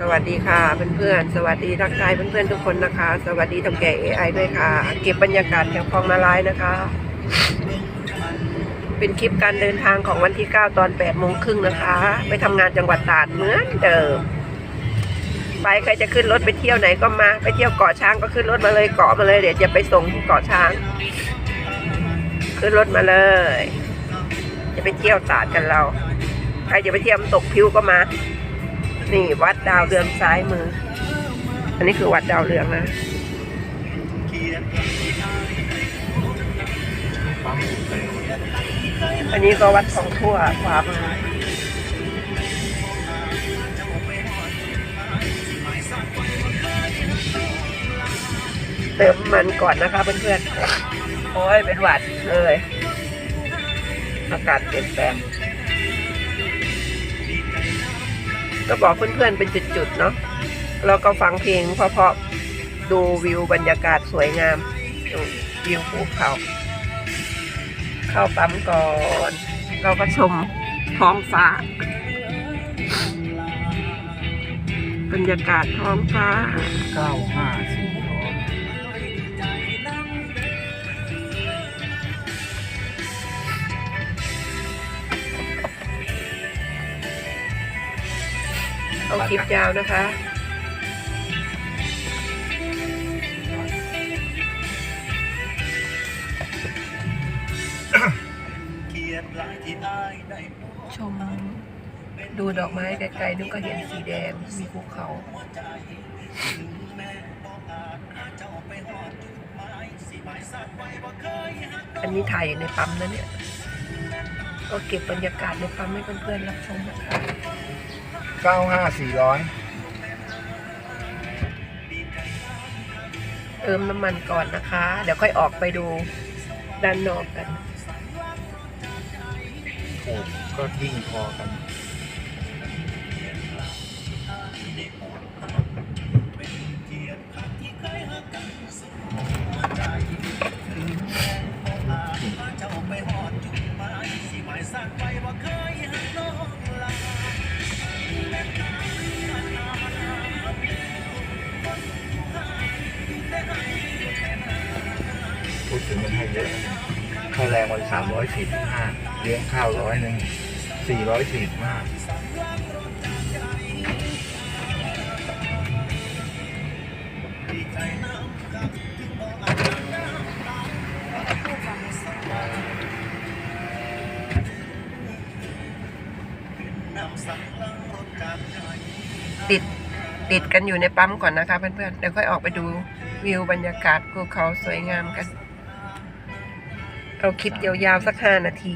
สวัสดีค่ะเพื่อนๆสวัสดีทักทายเพื่อนๆทุกคนนะคะ สวัสดีทำแก่ AI ด้วยค่ะ เก็บบรรยากาศแถวคลองนาลายนะคะ เป็นคลิปการเดินทางของวันที่ 9 ตอน8โมงครึ่งนะคะ ไปทำงานจังหวัดตราดเหมือนเดิมไปใครจะขึ้นรถไปเที่ยวไหนก็มา ไปเที่ยวเกาะช้างก็ขึ้นรถมาเลยเกาะมาเลยเดี๋ยวจะไปส่งที่เกาะช้าง ขึ้นรถมาเลย จะไปเที่ยวตราดกันเรา ใครจะไปเที่ยวตกพิวก็มา นี่วัดดาวเรืองซ้ายมือ อันนี้คือวัดดาวเรืองนะอันนี้ก็วัดของทั่วขวามือเติมมันก่อนนะคะเพื่อนๆ โอ้ยเป็นหวัดเลย อากาศเปลี่ยนแปลง ก็บอกเพื่อนๆเป็นจุดๆเนาะแล้วก็ฟังเพลงเพราะๆดูวิวบรรยากาศสวยงามวิวภูเขา เข้าปั๊มก่อน เราก็ชมท้องฟ้า บรรยากาศท้องฟ้าเก้าห้าสี่ร้ เอาคลิปยาวนะคะ ชมดูดอกไม้ไกลๆนึกก็เห็นสีแดงมีภูเขาอันนี้ถ่ายอยู่ในปั๊มนะเนี่ย ก็เก็บบรรยากาศในปั๊มให้เพื่อนๆรับชมนะคะ เก้าห้าสี่ร้อยเติมน้ำมันก่อนนะคะ เดี๋ยวค่อยออกไปดูด้านนอกกันถูกก็วิ่งพอกัน ค่าแรงวันสามร้อยสี่สิบห้าเลี้ยงข้าวร้อยหนึ่งสี่ร้อยสี่สิบห้าติดติดกันอยู่ในปั๊มก่อนนะคะเพื่อนๆเดี๋ยวค่อยออกไปดูวิวบรรยากาศภูเขาสวยงามกัน เอาคลิปยาวๆสักห้านาที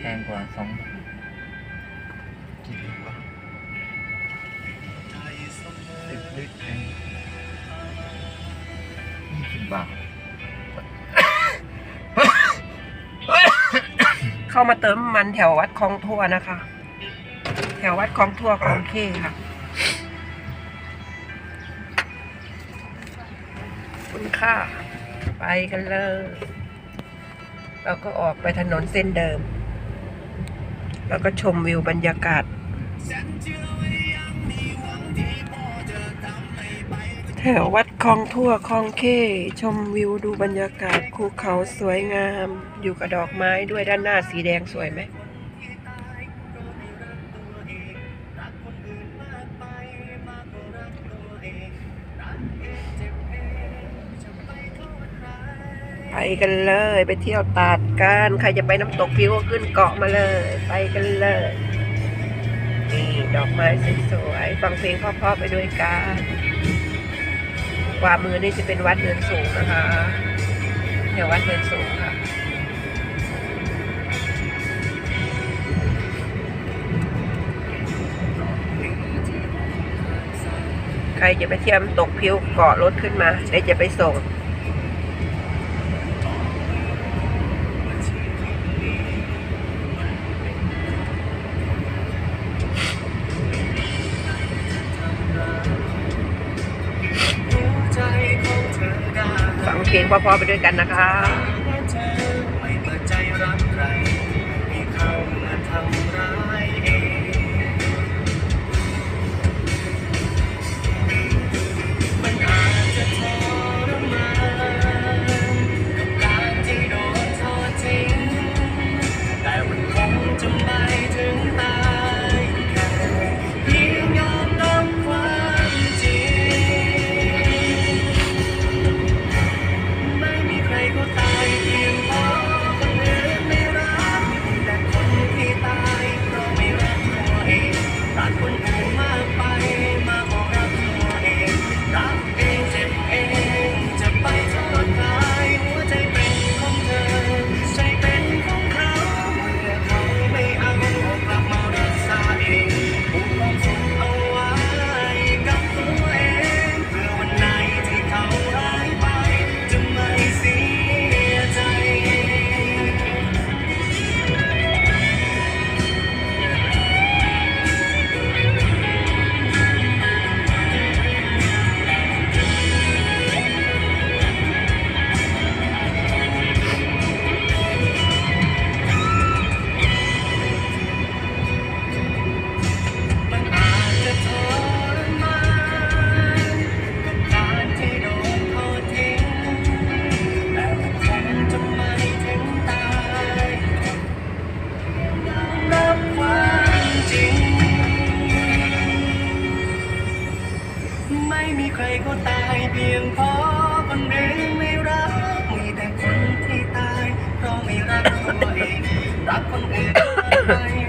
แพงกว่าสองกี่ลิตรวะสิบลิตรเองยี่สิบบาท เข้ามาเติมน้ำมันแถววัดคลองทั่วนะคะ แถววัดคลองทั่วคลองเคค่ะคุณค่า ไปกันเลย เราก็ออกไปถนนเส้นเดิม แล้วก็ชมวิวบรรยากาศ แถววัดคลองทั่วคลองเค ชมวิวดูบรรยากาศภูเขาสวยงาม อยู่กับดอกไม้ด้วยด้านหน้าสีแดงสวยไหม ไปกันเลย ไปเที่ยวตาดกันใครจะไปน้ำตกพิวก็ขึ้นเกาะมาเลย ไปกันเลย นี่ดอกไม้สวยๆฟังเพลงพราะๆไปด้วยกันขวามือนี่จะเป็นวัดเนินสูงนะคะเดี๋ยววัดเนินสูงค่ะใครจะไปเที่ยวตกพิวเกาะรถขึ้นมาเดี๋ยวจะไปส่ง เพลงเพอๆไปด้วยกันนะคะ Tapon ko. Ay.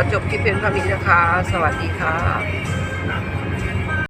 ขอจบคลิปเพียงเท่านี้นะคะ สวัสดีค่ะ